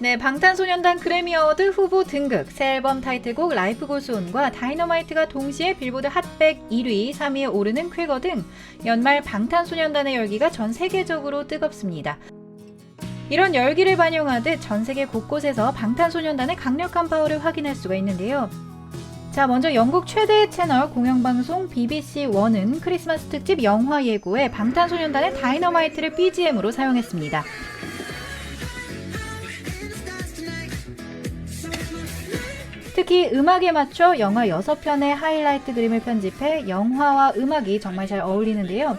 네, 방탄소년단 그래미 어워드 후보 등극 새 앨범 타이틀곡 라이프 고스온과 다이너마이트가 동시에 빌보드 핫백 1위, 3위에 오르는 쾌거 등 연말 방탄소년단의 열기가 전 세계적으로 뜨겁습니다. 이런 열기를 반영하듯 전 세계 곳곳에서 방탄소년단의 강력한 파워를 확인할 수가 있는데요. 자, 먼저 영국 최대의 채널 공영방송 BBC 1은 크리스마스 특집 영화 예고에 방탄소년단의 다이너마이트를 BGM으로 사용했습니다. 특히 음악에 맞춰 영화 6편의 하이라이트 그림을 편집해 영화와 음악이 정말 잘 어울리는데요.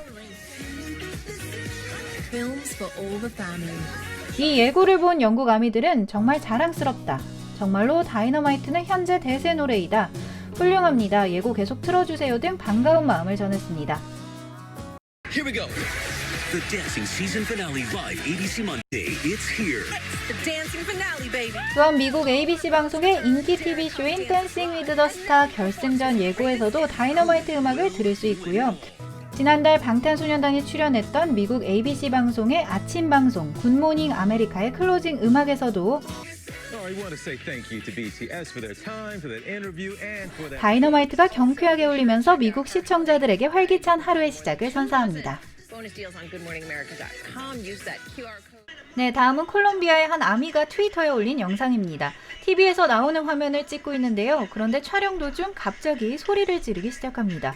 이 예고를 본 영국 아미들은 정말 자랑스럽다. 정말로 다이너마이트는 현재 대세 노래이다. 훌륭합니다. 예고 계속 틀어주세요 등 반가운 마음을 전했습니다. The dancing season finale live ABC Monday. It's here. The dancing finale, baby. 또한 미국 ABC 방송의 인기 TV 쇼인 댄싱 위드 더 스타 결승전 예고에서도 다이너마이트 음악을 들을 수 있고요. 지난달 방탄소년단이 출연했던 미국 ABC 방송의 아침 방송 굿모닝 아메리카의 클로징 음악에서도. 다이너마이트가 경쾌하게 울리면서 미국 시청자들에게 활기찬 하루의 시작을 선사합니다. 네, 다음은 콜롬비아의 한 아미가 트위터에 올린 영상입니다. TV에서 나오는 화면을 찍고 있는데요. 그런데 촬영 도중 갑자기 소리를 지르기 시작합니다.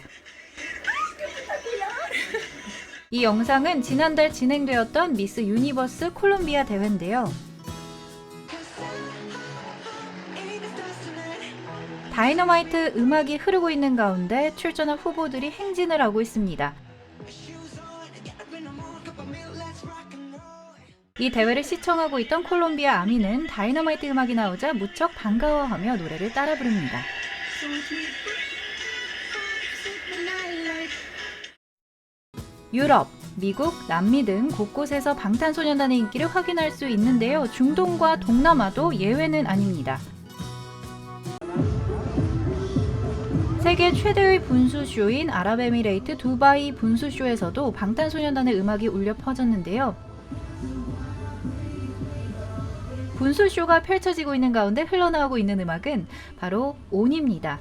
이 영상은 지난달 진행되었던 미스 유니버스 콜롬비아 대회인데요. 다이너마이트 음악이 흐르고 있는 가운데 출전한 후보들이 행진을 하고 있습니다. 이 대회를 시청하고 있던 콜롬비아 아미는 다이너마이트 음악이 나오자 무척 반가워하며 노래를 따라 부릅니다. 유럽, 미국, 남미 등 곳곳에서 방탄소년단의 인기를 확인할 수 있는데요. 중동과 동남아도 예외는 아닙니다. 세계 최대의 분수쇼인 아랍에미레이트 두바이 분수쇼에서도 방탄소년단의 음악이 울려 퍼졌는데요. 분수쇼가 펼쳐지고 있는 가운데 흘러나오고 있는 음악은 바로 온입니다.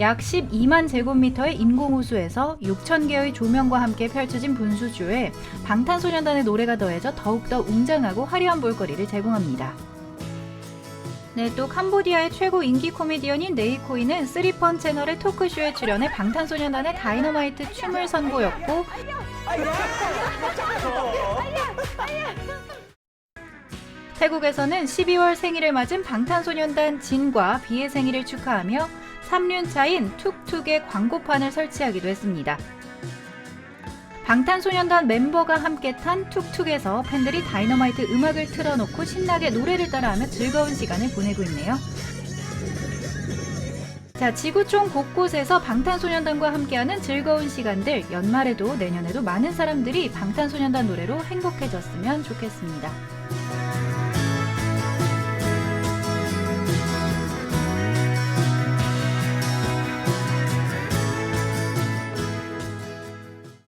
약 12만 제곱미터의 인공호수에서 6천 개의 조명과 함께 펼쳐진 분수쇼에 방탄소년단의 노래가 더해져 더욱더 웅장하고 화려한 볼거리를 제공합니다. 네, 또 캄보디아의 최고 인기 코미디언인 네이코이는 쓰리펀 채널의 토크쇼에 출연해 방탄소년단의 다이너마이트 춤을 선보였고 태국에서는 12월 생일을 맞은 방탄소년단 진과 비의 생일을 축하하며 3륜차인 툭툭의 광고판을 설치하기도 했습니다. 방탄소년단 멤버가 함께 탄 툭툭에서 팬들이 다이너마이트 음악을 틀어놓고 신나게 노래를 따라하며 즐거운 시간을 보내고 있네요. 자, 지구촌 곳곳에서 방탄소년단과 함께하는 즐거운 시간들, 연말에도 내년에도 많은 사람들이 방탄소년단 노래로 행복해졌으면 좋겠습니다.